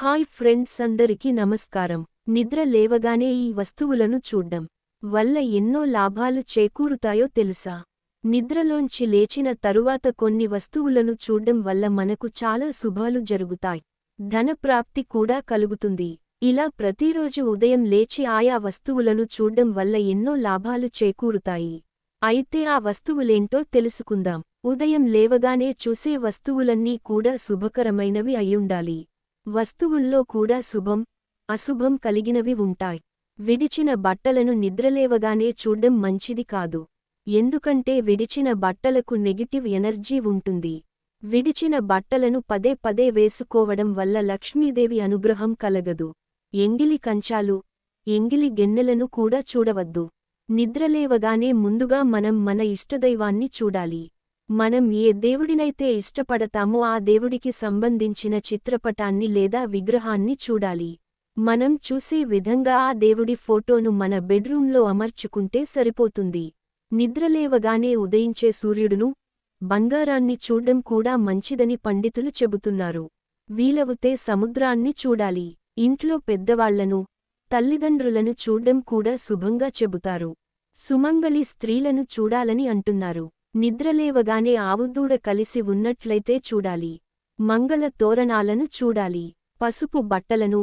Hi friends అందరికీ నమస్కారం. నిద్ర లేవగానే ఈ వస్తువులను చూడ్డం. వల్ల ఎన్నో లాభాలు చేకూరుతాయో తెలుసా? నిద్రలోంచి లేచిన తరువాత కొన్ని వస్తువులను చూడ్డం వల్ల మనకు చాలా శుభాలు జరుగుతాయి. ధనప్రాప్తి కూడా కలుగుతుంది. ఇలా ప్రతిరోజు ఉదయం లేచి ఆయా వస్తువులను చూడ్డం వల్ల ఎన్నో లాభాలు చేకూరుతాయి. అయితే ఆ వస్తువులేంటో తెలుసుకుందాం. ఉదయం లేవగానే చూసే వస్తువులన్నీ కూడా శుభకరమైనవి అయ్యుండాలి. వస్తువుల్లో కూడా శుభం అశుభం కలిగినవి ఉంటాయి. విడిచిన బట్టలను నిద్రలేవగానే చూడ్డం మంచిది కాదు. ఎందుకంటే విడిచిన బట్టలకు నెగిటివ్ ఎనర్జీ ఉంటుంది. విడిచిన బట్టలను పదే పదే వేసుకోవడం వల్ల లక్ష్మీదేవి అనుగ్రహం కలగదు. ఎంగిలి కంచాలు ఎంగిలి గెన్నెలను కూడా చూడవద్దు. నిద్రలేవగానే ముందుగా మనం మన ఇష్టదైవాన్ని చూడాలి. మనం ఏ దేవుడినైతే ఇష్టపడతామో ఆ దేవుడికి సంబంధించిన చిత్రపటాన్ని లేదా విగ్రహాన్ని చూడాలి. మనం చూసే విధంగా ఆ దేవుడి ఫోటోను మన బెడ్రూంలో అమర్చుకుంటే సరిపోతుంది. నిద్రలేవగానే ఉదయించే సూర్యుడును బంగారాన్ని చూడ్డం కూడా మంచిదని పండితులు చెబుతున్నారు. వీలవుతే సముద్రాన్ని చూడాలి. ఇంట్లో పెద్దవాళ్ళను తల్లిదండ్రులను చూడ్డం కూడా శుభంగా చెబుతారు. సుమంగలి స్త్రీలను చూడాలని అంటున్నారు. నిద్రలేవగానే ఆవుదూడ కలిసి ఉన్నట్లయితే చూడాలి. మంగళ తోరణాలను చూడాలి. పసుపు బట్టలను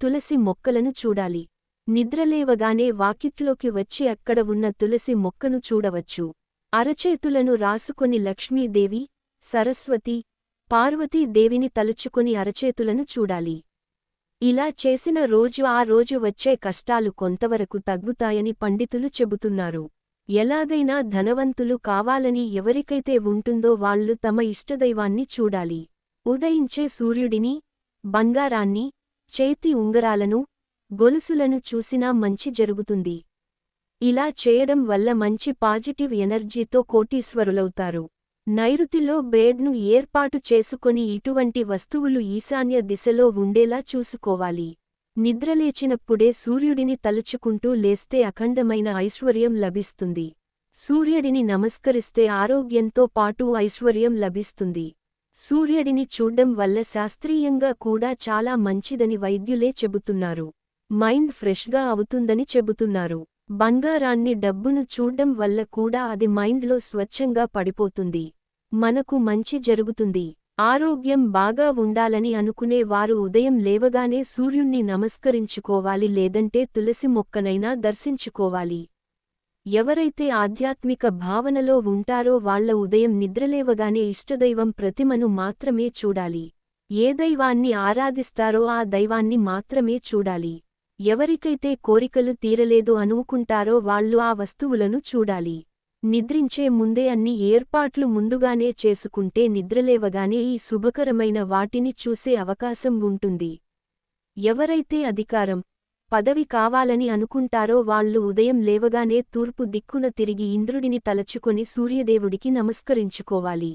తులసి మొక్కలను చూడాలి. నిద్రలేవగానే వాకిట్లోకి వచ్చి అక్కడ ఉన్న తులసి మొక్కను చూడవచ్చు. అరచేతులను రాసుకొని లక్ష్మీదేవి సరస్వతి పార్వతీదేవిని తలుచుకొని అరచేతులను చూడాలి. ఇలా చేసిన రోజు ఆ రోజు వచ్చే కష్టాలు కొంతవరకు తగ్గుతాయని పండితులు చెబుతున్నారు. ఎలాగైనా ధనవంతులు కావాలని ఎవరికైతే ఉంటుందో వాళ్ళు తమ ఇష్టదైవాన్ని చూడాలి. ఉదయించే సూర్యుడిని బంగారాన్ని చేతి ఉంగరాలను గొలుసులను చూసినా మంచి జరుగుతుంది. ఇలా చేయడం వల్ల మంచి పాజిటివ్ ఎనర్జీతో కోటీశ్వరులవుతారు. నైరుతిలో బేడ్ను ఏర్పాటు చేసుకొని ఇటువంటి వస్తువులు ఈశాన్య దిశలో ఉండేలా చూసుకోవాలి. నిద్రలేచినప్పుడే సూర్యుడిని తలుచుకుంటూ లేస్తే అఖండమైన ఐశ్వర్యం లభిస్తుంది. సూర్యుడిని నమస్కరిస్తే ఆరోగ్యంతో పాటు ఐశ్వర్యం లభిస్తుంది. సూర్యుడిని చూడ్డం వల్ల శాస్త్రీయంగా కూడా చాలా మంచిదని వైద్యులే చెబుతున్నారు. మైండ్ ఫ్రెష్గా అవుతుందని చెబుతున్నారు. బంగారాన్ని డబ్బును చూడ్డం వల్ల కూడా అది మైండ్లో స్వచ్ఛంగా పడిపోతుంది. మనకు మంచి జరుగుతుంది. ఆరోగ్యం బాగా ఉండాలని అనుకునే వారు ఉదయం లేవగానే సూర్యుణ్ణి నమస్కరించుకోవాలి లేదంటే తులసి మొక్కనైనా దర్శించుకోవాలి. ఎవరైతే ఆధ్యాత్మిక భావనలో ఉంటారో వాళ్ళ ఉదయం నిద్రలేవగానే ఇష్టదైవం ప్రతిమను మాత్రమే చూడాలి. ఏ దైవాన్ని ఆరాధిస్తారో ఆ దైవాన్ని మాత్రమే చూడాలి. ఎవరికైతే కోరికలు తీరలేదు అనుకుంటారో వాళ్ళు ఆ వస్తువులను చూడాలి. నిద్రించే ముందే అన్ని ఏర్పాట్లు ముందుగానే చేసుకుంటే నిద్రలేవగానే ఈ శుభకరమైన వాటిని చూసే అవకాశం ఉంటుంది. ఎవరైతే అధికారం పదవి కావాలని అనుకుంటారో వాళ్ళు ఉదయం లేవగానే తూర్పు దిక్కున తిరిగి ఇంద్రుడిని తలచుకొని సూర్యదేవుడికి నమస్కరించుకోవాలి.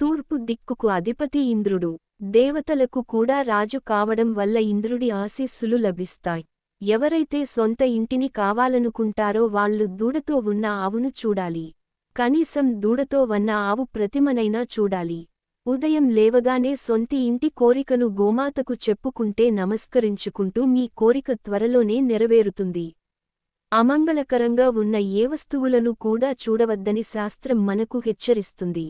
తూర్పు దిక్కుకు అధిపతి ఇంద్రుడు దేవతలకు కూడా రాజు కావడం వల్ల ఇంద్రుడి ఆశీస్సులు లభిస్తాయి. ఎవరైతే సొంత ఇంటిని కావాలనుకుంటారో వాళ్ళు దూడతో ఉన్న ఆవును చూడాలి. కనీసం దూడతో వన్న ఆవు ప్రతిమనైనా చూడాలి. ఉదయం లేవగానే సొంతి ఇంటి కోరికను గోమాతకు చెప్పుకుంటే నమస్కరించుకుంటూ మీ కోరిక త్వరలోనే నెరవేరుతుంది. అమంగళకరంగా ఉన్న ఏ వస్తువులను కూడా చూడవద్దని శాస్త్రం మనకు హెచ్చరిస్తుంది.